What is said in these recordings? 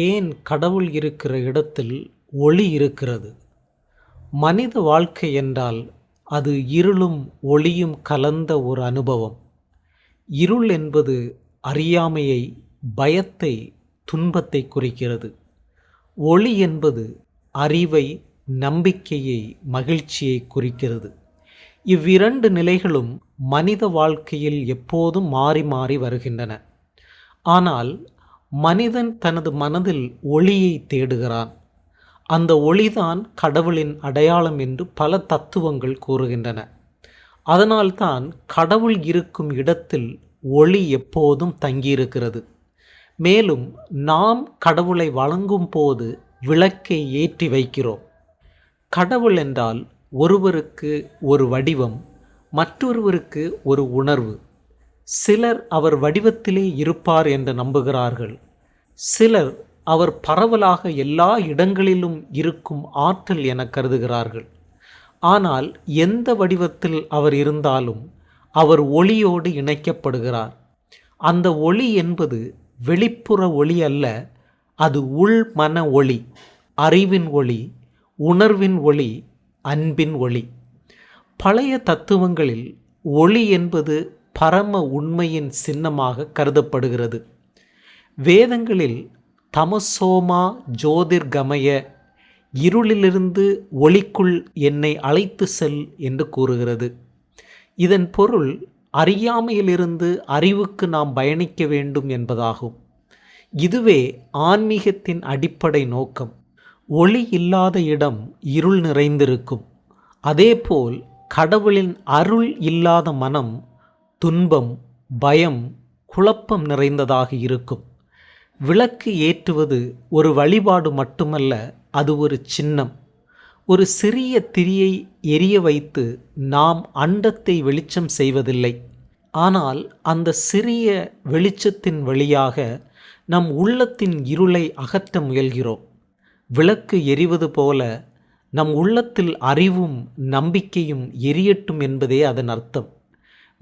ஏன் கடவுள் இருக்கிற இடத்தில் ஒளி இருக்கிறது? மனித வாழ்க்கை என்றால் அது இருளும் ஒளியும் கலந்த ஒரு அனுபவம். இருள் என்பது அறியாமையை பயத்தை துன்பத்தை குறிக்கிறது. ஒளி என்பது அறிவை நம்பிக்கையை மகிழ்ச்சியை குறிக்கிறது. இவ்விரண்டு நிலைகளும் மனித வாழ்க்கையில் எப்போதும் மாறி மாறி வருகின்றன. ஆனால் மனிதன் தனது மனதில் ஒளியை தேடுகிறான். அந்த ஒளிதான் கடவுளின் அடையாளம் என்று பல தத்துவங்கள் கூறுகின்றன. அதனால்தான் கடவுள் இருக்கும் இடத்தில் ஒளி எப்போதும் தங்கியிருக்கிறது. மேலும் நாம் கடவுளை வழங்கும் போது விளக்கை ஏற்றி வைக்கிறோம். கடவுள் என்றால் ஒருவருக்கு ஒரு வடிவம் மற்றொருவருக்கு ஒரு உணர்வு. சிலர் அவர் வடிவத்திலே இருப்பார் என்று நம்புகிறார்கள். சிலர் அவர் பரவலாக எல்லா இடங்களிலும் இருக்கும் ஆற்றல் என கருதுகிறார்கள். ஆனால் எந்த வடிவத்தில் அவர் இருந்தாலும் அவர் ஒளியோடு இணைக்கப்படுகிறார். அந்த ஒளி என்பது வெளிப்புற ஒளி அல்ல அது உள் மன ஒளி அறிவின் ஒளி உணர்வின் ஒளி அன்பின் ஒளி. பழைய தத்துவங்களில் ஒளி என்பது பரம உண்மையின் சின்னமாக கருதப்படுகிறது. வேதங்களில் தமசோமா ஜோதிர்கமய இருளிலிருந்து ஒளிக்குள் என்னை அழைத்து செல் என்று கூறுகிறது. இதன் பொருள் அறியாமையிலிருந்து அறிவுக்கு நாம் பயணிக்க வேண்டும் என்பதாகும். இதுவே ஆன்மீகத்தின் அடிப்படை நோக்கம். ஒளி இல்லாத இடம் இருள் நிறைந்திருக்கும். அதேபோல் கடவுளின் அருள் இல்லாத மனம் துன்பம் பயம் குழப்பம் நிறைந்ததாக இருக்கும். விளக்கு ஏற்றுவது ஒரு வழிபாடு மட்டுமல்ல அது ஒரு சின்னம். ஒரு சிறிய திரியை எரிய வைத்து நாம் அண்டத்தை வெளிச்சம் செய்வதில்லை. ஆனால் அந்த சிறிய வெளிச்சத்தின் வழியாக நம் உள்ளத்தின் இருளை அகற்ற முயல்கிறோம். விளக்கு எரிவது போல நம் உள்ளத்தில் அறிவும் நம்பிக்கையும் எரியட்டும் என்பதே அதன் அர்த்தம்.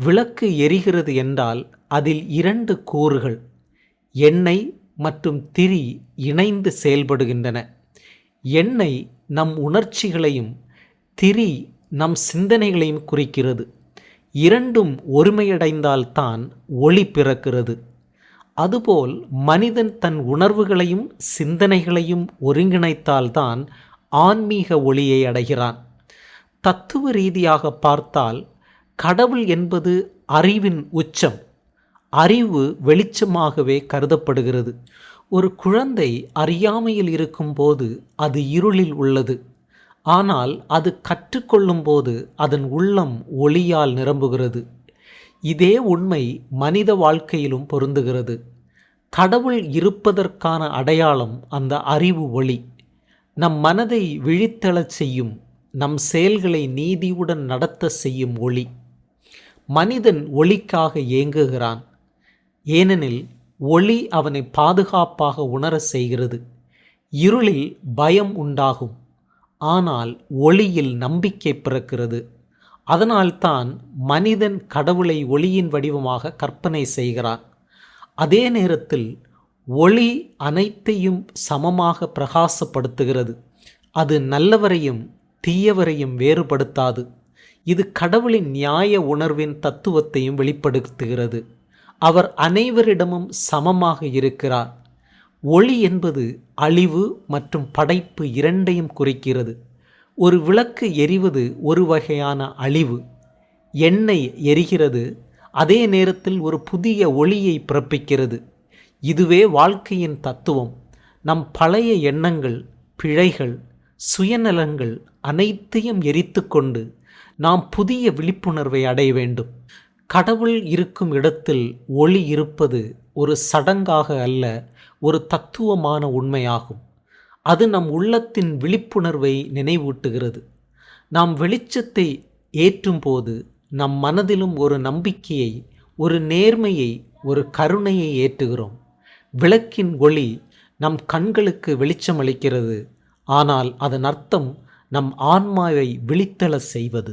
விளக்கு எரிகிறது என்றால் அதில் இரண்டு கூறுகள் எண்ணெய் மற்றும் திரி இணைந்து செயல்படுகின்றன. எண்ணெய் நம் உணர்ச்சிகளையும் திரி நம் சிந்தனைகளையும் குறிக்கிறது. இரண்டும் ஒருமையடைந்தால்தான் ஒளி பிறக்கிறது. அதுபோல் மனிதன் தன் உணர்வுகளையும் சிந்தனைகளையும் ஒருங்கிணைத்தால்தான் ஆன்மீக ஒளியை அடைகிறான். தத்துவ ரீதியாக பார்த்தால் கடவுள் என்பது அறிவின் உச்சம். அறிவு வெளிச்சமாகவே கருதப்படுகிறது. ஒரு குழந்தை அறியாமையில் இருக்கும்போது அது இருளில் உள்ளது. ஆனால் அது கற்றுக்கொள்ளும்போது அதன் உள்ளம் ஒளியால் நிரம்புகிறது. இதே உண்மை மனித வாழ்க்கையிலும் பொருந்துகிறது. கடவுள் இருப்பதற்கான அடையாளம் அந்த அறிவு ஒளி. நம் மனதை விழித்தெழச் செய்யும் நம் செயல்களை நீதியுடன் நடத்த செய்யும் ஒளி. மனிதன் ஒளிக்காக ஏங்குகிறான். ஏனெனில் ஒளி அவனை பாதுகாப்பாக உணர செய்கிறது. இருளில் பயம் உண்டாகும். ஆனால் ஒளியில் நம்பிக்கை பிறக்கிறது. அதனால்தான் மனிதன் கடவுளை ஒளியின் வடிவமாக கற்பனை செய்கிறான். அதே நேரத்தில் ஒளி அனைத்தையும் சமமாக பிரகாசப்படுத்துகிறது. அது நல்லவரையும் தீயவரையும் வேறுபடுத்தாது. இது கடவுளின் நியாய உணர்வின் தத்துவத்தையும் வெளிப்படுத்துகிறது. அவர் அனைவரிடமும் சமமாக இருக்கிறார். ஒளி என்பது அழிவு மற்றும் படைப்பு இரண்டையும் குறிக்கிறது. ஒரு விளக்கு எரிவது ஒரு வகையான அழிவு. எண்ணெய் எரிகிறது அதே நேரத்தில் ஒரு புதிய ஒளியை பிறப்பிக்கிறது. இதுவே வாழ்க்கையின் தத்துவம். நம் பழைய எண்ணங்கள் பிழைகள் சுயநலங்கள் அனைத்தையும் எரித்து கொண்டு நாம் புதிய விழிப்புணர்வை அடைய வேண்டும். கடவுள் இருக்கும் இடத்தில் ஒளி இருப்பது ஒரு சடங்காக அல்ல ஒரு தத்துவமான உண்மையாகும். அது நம் உள்ளத்தின் விழிப்புணர்வை நினைவூட்டுகிறது. நாம் வெளிச்சத்தை ஏற்றும்போது நம் மனதிலும் ஒரு நம்பிக்கையை ஒரு நேர்மையை ஒரு கருணையை ஏற்றுகிறோம். விளக்கின் ஒளி நம் கண்களுக்கு வெளிச்சமளிக்கிறது ஆனால் அதன் அர்த்தம் நம் ஆன்மாவை விழித்தள செய்வது.